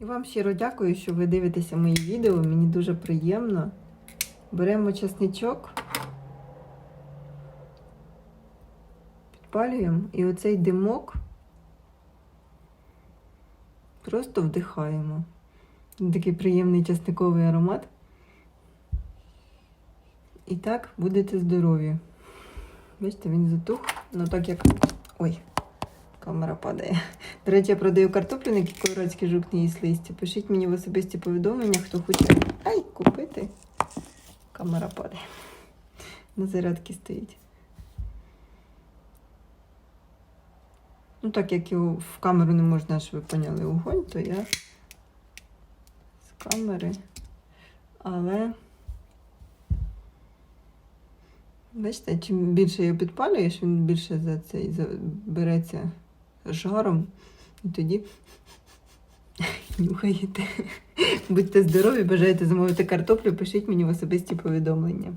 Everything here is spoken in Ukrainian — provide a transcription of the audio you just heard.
І вам щиро дякую, що ви дивитеся мої відео. Мені дуже приємно. Беремо часничок, підпалюємо і оцей димок просто вдихаємо. Такий приємний часниковий аромат. І так будете здорові. Бачите, він затух. Ну так як. Ой, камера падає. До речі, я продаю картоплю, на колорадський жук не їсть листя. Пишіть мені в особисті повідомлення, хто хоче ай, купити. Камера падає. На зарядці стоїть. Ну, так як його в камеру не можна, щоб ви поняли огонь, то я з камери. Але. Бачите, чим більше його підпалюєш, він більше за цей береться жаром. І тоді нюхаєте. Будьте здорові, бажаєте замовити картоплю, пишіть мені в особисті повідомлення.